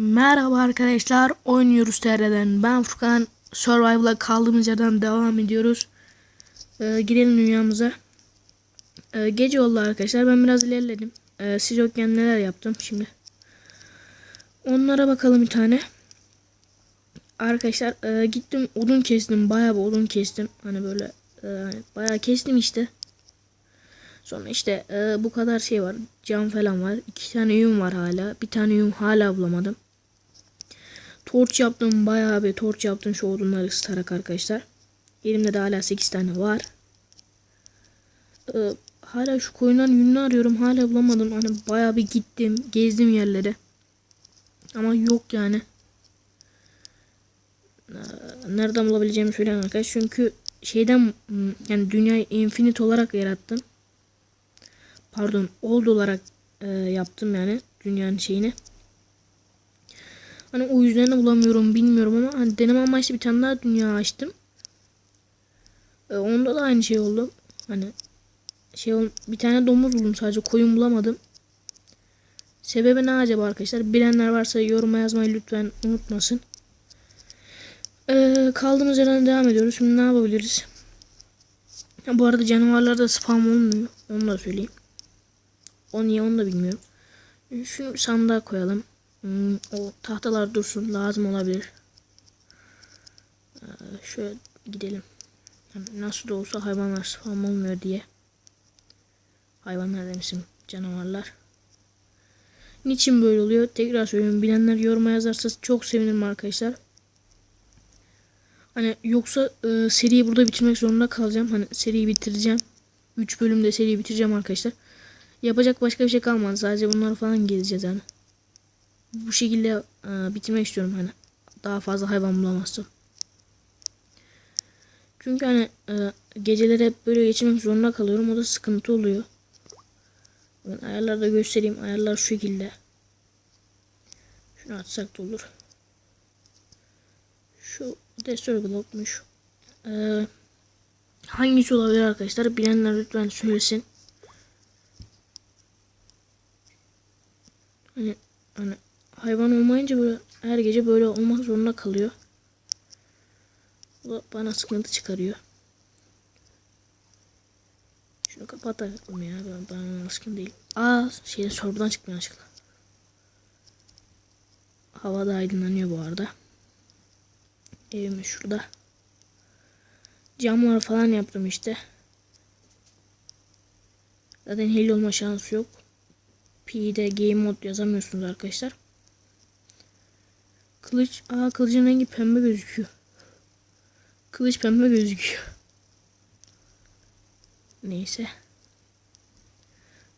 Merhaba arkadaşlar, oynuyoruz TR'den. Ben Furkan, Survival'a kaldığımız yerden devam ediyoruz. Ee, gidelim dünyamıza. Ee, gece oldu arkadaşlar, ben biraz ilerledim. Ee, siz yokken neler yaptım şimdi. Onlara bakalım bir tane. Arkadaşlar e, gittim odun kestim, bayağı bir odun kestim. Hani böyle e, bayağı kestim işte. Sonra işte e, bu kadar şey var. Cam falan var. İki tane yün var hala. Bir tane yün hala bulamadım. Torç yaptım. Bayağı bir torç yaptım şu odunları ısıtarak arkadaşlar. Elimde de hala 8 tane var. E, hala şu koyundan yününü arıyorum. Hala bulamadım. Hani bayağı bir gittim. Gezdim yerleri. Ama yok yani. E, nereden bulabileceğimi söyleyeyim arkadaşlar. Çünkü şeyden yani dünyayı infinite olarak yarattım pardon old olarak e, yaptım yani dünyanın şeyini. Hani o yüzden de bulamıyorum bilmiyorum ama hani deneme amaçlı bir tane daha dünya açtım. E, onda da aynı şey oldu. Hani şey bir tane domuz buldum sadece koyun bulamadım. Sebebi ne acaba arkadaşlar? Bilenler varsa yoruma yazmayı lütfen unutmasın. Ee, kaldığımız yerden devam ediyoruz. Şimdi ne yapabiliriz? Ha, bu arada canavarlarda spam olmuyor. Onu da söyleyeyim. O niye onu da bilmiyorum. Şunu sandığa koyalım. Hmm, o tahtalar dursun. Lazım olabilir. Ee, şöyle gidelim. Yani nasıl da olsa hayvanlar spam olmuyor diye. Hayvanlar demişim. Canavarlar. Niçin böyle oluyor? Tekrar söylüyorum. Bilenler yoruma yazarsa çok sevinirim arkadaşlar. Hani yoksa e, seriyi burada bitirmek zorunda kalacağım. Hani seriyi bitireceğim. 3 bölümde seriyi bitireceğim arkadaşlar. Yapacak başka bir şey kalmadı. Sadece bunları falan gezeceğiz yani. Bu şekilde e, bitirmek istiyorum hani. Daha fazla hayvan bulamazsam. Çünkü hani e, geceleri hep böyle geçirmek zorunda kalıyorum. O da sıkıntı oluyor. Ben ayarlarda göstereyim. Ayarlar şu şekilde. Şunu atsak da olur. Şu Destroy Block'muş. Ee, hangisi olabilir arkadaşlar? Bilenler lütfen söylesin. Hani, hani hayvan olmayınca böyle her gece böyle olmak zorunda kalıyor. Bu bana sıkıntı çıkarıyor. Şunu kapatalım ya. Ben, ben alışkın değil. Aa şeyde sorgudan çıktı yanlışlıkla. Hava da aydınlanıyor bu arada. Evimiz şurada. Camlar falan yaptım işte. Zaten heli olma şansı yok. P'de game mod yazamıyorsunuz arkadaşlar. Kılıç, aa kılıcın rengi pembe gözüküyor. Kılıç pembe gözüküyor. Neyse.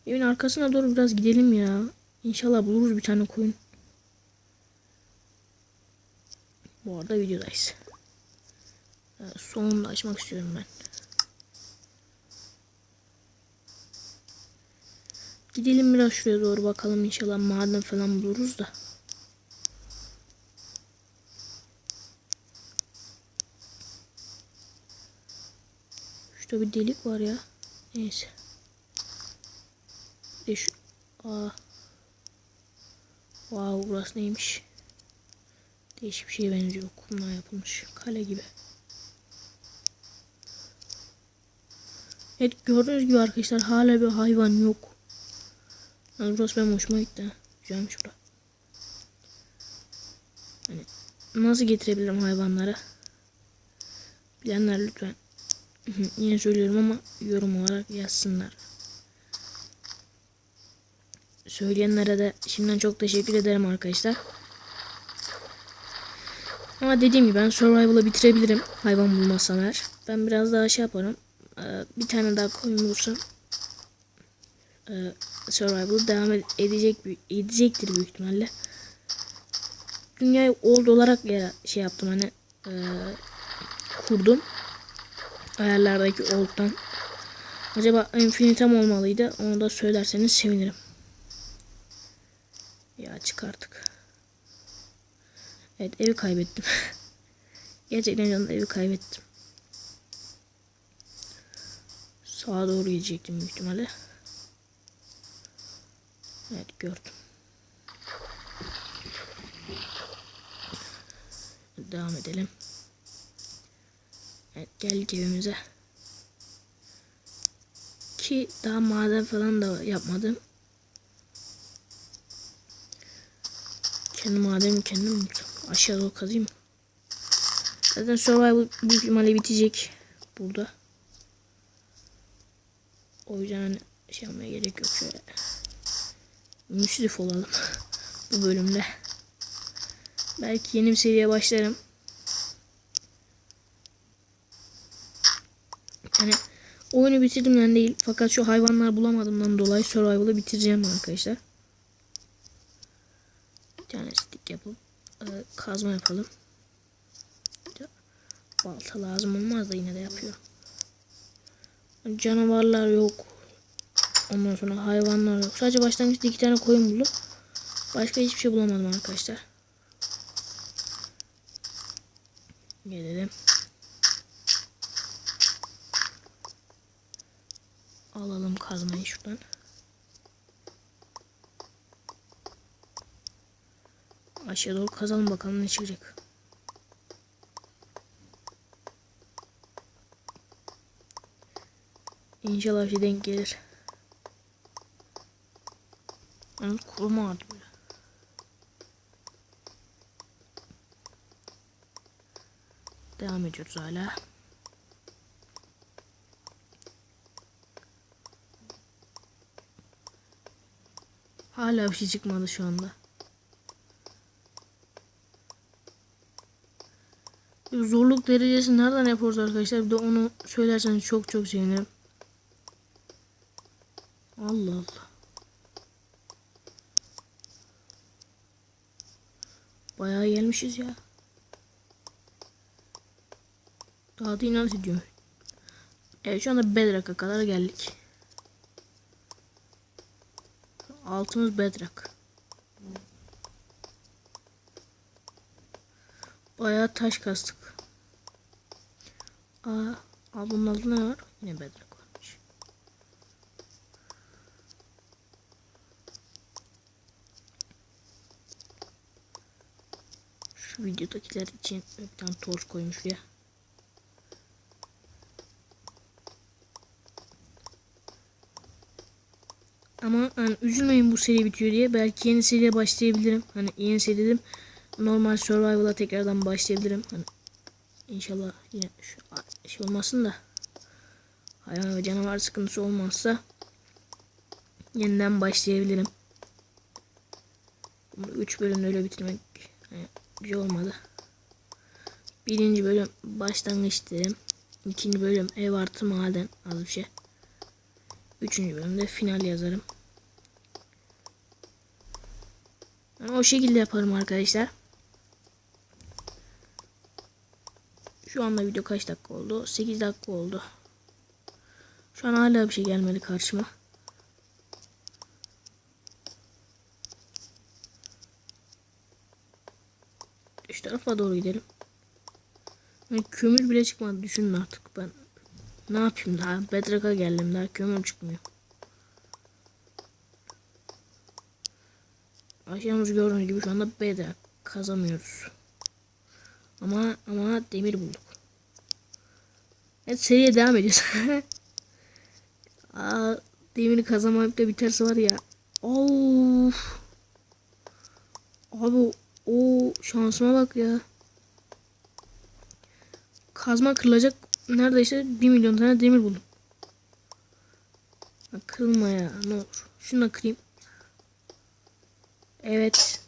Evin arkasına doğru biraz gidelim ya. İnşallah buluruz bir tane koyun. Bu arada videodayız. Sonunda açmak istiyorum ben. Gidelim biraz şuraya doğru bakalım inşallah maden falan buluruz da. Şurada bir delik var ya. Neyse. Bir de şu... Aa. Wow burası neymiş? Değişik bir şeye benziyor. Kumdan yapılmış. Kale gibi. Evet gördüğünüz gibi arkadaşlar hala bir hayvan yok. Yani burası benim hoşuma gitti. Güzelmiş bura. Hani nasıl getirebilirim hayvanları? Bilenler lütfen. Yine söylüyorum ama yorum olarak yazsınlar. Söyleyenlere de şimdiden çok teşekkür ederim arkadaşlar. Ama dediğim gibi ben survival'ı bitirebilirim. Hayvan bulmazsam eğer. Ben biraz daha şey yaparım. Bir tane daha koyun bulursam survival devam edecek edecektir büyük ihtimalle. Dünyayı old olarak ya şey yaptım hani e, kurdum. Ayarlardaki old'dan. Acaba infinite mi olmalıydı? Onu da söylerseniz sevinirim. Ya çık artık. Evet evi kaybettim. Gerçekten canım evi kaybettim. Sağa doğru gidecektim büyük ihtimalle. Evet gördüm. devam edelim. Geldik evimize. Ki daha maden falan da yapmadım. Kendi mademi kendim. Aşağı doğru kazayım. Zaten survival büyük ihtimalle bitecek burada. O yüzden hani şey yapmaya gerek yok şöyle. Müsrif olalım bu bölümde. Belki yeni bir seriye başlarım. Yani oyunu bitirdiğimden değil fakat şu hayvanlar bulamadığımdan dolayı survival'ı bitireceğim arkadaşlar. Bir tane stick yapıp e, kazma yapalım. Balta lazım olmaz da yine de yapıyorum. Canavarlar yok. Ondan sonra hayvanlar yok. Sadece başlangıçta iki tane koyun buldum. Başka hiçbir şey bulamadım arkadaşlar. Gelelim. Alalım kazmayı şuradan. Aşağı doğru kazalım bakalım ne çıkacak. İnşallah bir şey denk gelir. Yani kuruma vardı böyle. Devam ediyoruz hala. Hala bir şey çıkmadı şu anda. Zorluk derecesi nereden yapıyoruz arkadaşlar? Bir de onu söylerseniz çok çok sevinirim. Allah Allah. Bayağı gelmişiz ya. Daha da inat ediyorum. Evet şu anda Bedrock'a kadar geldik. Altımız Bedrock. Bayağı taş kastık. Aa, albümün altında ne var? Yine Bedrock varmış. Şu videodakiler için bir tane torç koymuş ya. Ama hani üzülmeyin bu seri bitiyor diye. Belki yeni seriye başlayabilirim. Hani yeni seri dedim. Normal survival'a tekrardan başlayabilirim. Hani inşallah yine şu şey olmasın da hayvan ve canavar sıkıntısı olmazsa yeniden başlayabilirim. 3 bölümde öyle bitirmek yani güzel olmadı. Birinci bölüm başlangıç derim. İkinci bölüm ev artı maden az bir şey. Üçüncü bölümde final yazarım. Yani o şekilde yaparım arkadaşlar. Şu anda video kaç dakika oldu? 8 dakika oldu. Şu an hala bir şey gelmedi karşıma. Şu tarafa doğru gidelim. Yani kömür bile çıkmadı. Düşünün artık ben. Ne yapayım daha? Bedrock'a geldim daha kömür çıkmıyor. Aşağımız gördüğünüz gibi şu anda bedrock kazamıyoruz. Ama ama demir bulduk. Evet seriye devam ediyoruz. Aa, demiri kazanmayıp da biterse var ya. Of. Abi o şansıma bak ya. Kazma kırılacak neredeyse 1 milyon tane demir buldum. Kırılma ya ne olur. Şunu da kırayım. Evet.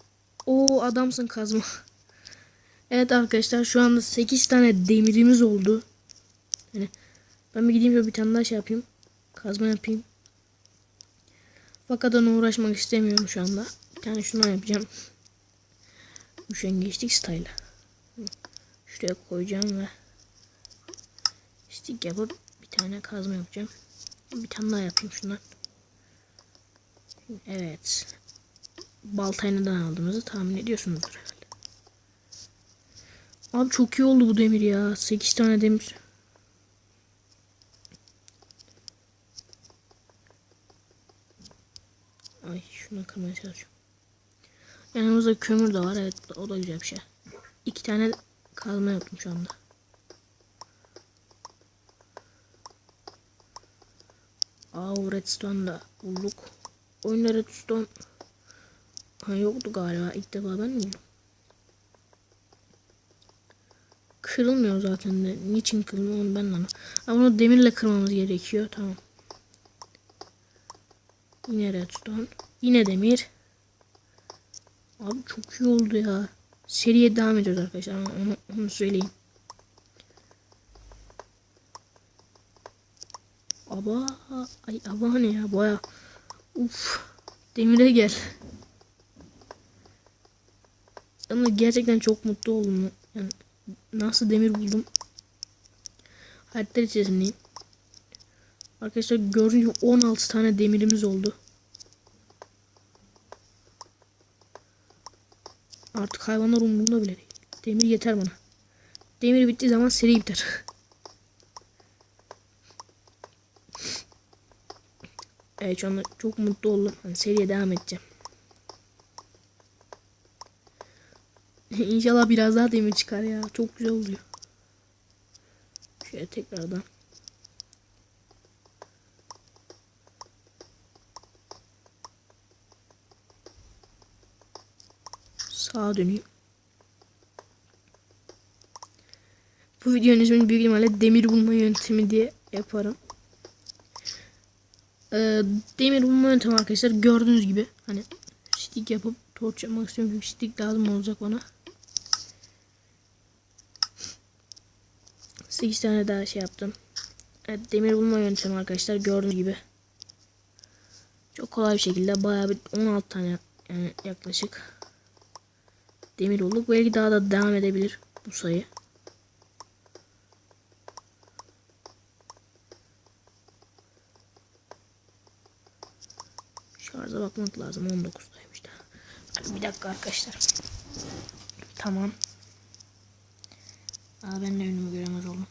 O adamsın kazma. Evet arkadaşlar şu anda 8 tane demirimiz oldu. Yani ben bir gideyim bir tane daha şey yapayım. Kazma yapayım. Fakat ona uğraşmak istemiyorum şu anda. Bir tane şundan yapacağım. Üşengeçlik style. Şuraya koyacağım ve stick yapıp bir tane kazma yapacağım. Bir tane daha yapayım şundan. Evet. Baltayı neden aldığımızı tahmin ediyorsunuzdur herhalde. Abi çok iyi oldu bu demir ya. 8 tane demir. Ay şunu kırmaya çalışıyorum. Yanımızda kömür de var. Evet o da güzel bir şey. İki tane Kazma yaptım şu anda. Aa Redstone'da bulduk. Oyunda Redstone ha, yoktu galiba. İlk defa ben mi? Kırılmıyor zaten de. Niçin kırılmıyor onu ben de. Ama bunu demirle kırmamız gerekiyor. Tamam. Yine redstone. Yine demir. Abi çok iyi oldu ya. Seriye devam ediyoruz arkadaşlar. Onu, onu söyleyeyim. Aba ay aba ne ya baya. Uf. Demire gel. Ama gerçekten çok mutlu oldum. Yani nasıl demir buldum. Hayatlar içerisindeyim. Arkadaşlar gördüğünüz gibi 16 tane demirimiz oldu. Artık hayvanlar umurumda bile değil. Demir yeter bana. Demir bittiği zaman seri biter. evet şu anda çok mutlu oldum. Hani seriye devam edeceğim. İnşallah biraz daha demir çıkar ya. Çok güzel oluyor. Şöyle tekrardan. Sağa döneyim. Bu videonun ismini büyük ihtimalle demir bulma yöntemi diye yaparım. Ee, demir bulma yöntemi arkadaşlar gördüğünüz gibi hani stick yapıp torç yapmak istiyorum çünkü stick lazım olacak bana. 8 tane daha şey yaptım. Evet, demir bulma yöntemi arkadaşlar gördüğünüz gibi. Çok kolay bir şekilde bayağı bir 16 tane yani yaklaşık demir olduk. Belki daha da devam edebilir bu sayı. Şarja bakmak lazım. 19'daymış da. Bir dakika arkadaşlar. Tamam. Aa, ben de önümü göremez oldum.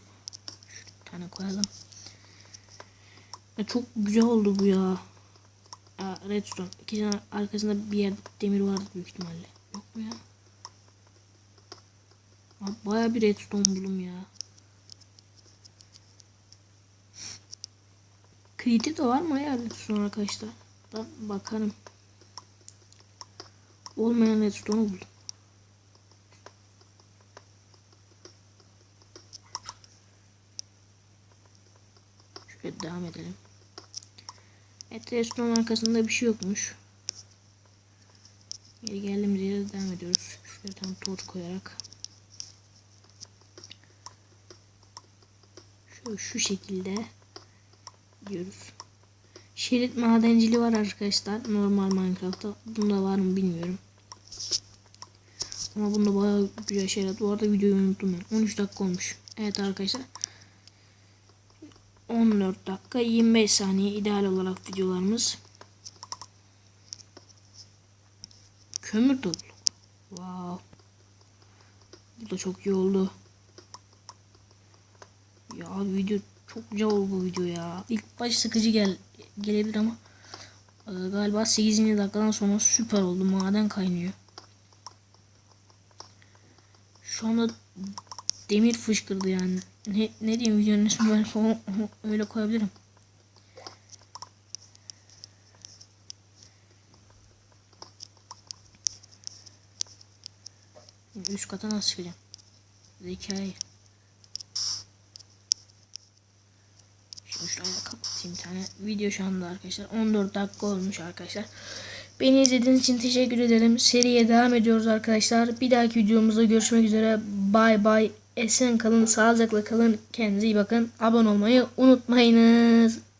Şu tane koyalım. Ya çok güzel oldu bu ya. Aa, redstone. İkisinin arkasında bir yer demir vardı büyük ihtimalle. Yok mu ya? Abi baya bir redstone buldum ya. Kriti de var mı ya redstone arkadaşlar? Ben bakarım. Olmayan redstone'u buldum. Şöyle devam edelim. Evet redstone arkasında bir şey yokmuş. Geri geldiğimiz yere devam ediyoruz. Şöyle tam torç koyarak. Şöyle şu şekilde diyoruz. Şerit madenciliği var arkadaşlar. Normal Minecraft'ta. Bunda var mı bilmiyorum. Ama bunda bayağı güzel şeyler. Bu arada videoyu unuttum ben. 13 dakika olmuş. Evet arkadaşlar. 14 dakika 25 saniye ideal olarak videolarımız. Kömür bulduk. Wow. Bu da çok iyi oldu. Ya video çok güzel oldu bu video ya. İlk baş sıkıcı gel gelebilir ama e, galiba 8. dakikadan sonra süper oldu. Maden kaynıyor. Şu anda demir fışkırdı yani. Ne, ne diyeyim videonun ismi ben sonra öyle koyabilirim. Üst kata nasıl çıkacağım? Zekayı. Şimdi kapatayım bir tane. Video şu anda arkadaşlar 14 dakika olmuş arkadaşlar. Beni izlediğiniz için teşekkür ederim. Seriye devam ediyoruz arkadaşlar. Bir dahaki videomuzda görüşmek üzere. Bay bay. Esen kalın, sağlıcakla kalın. Kendinize iyi bakın. Abone olmayı unutmayınız.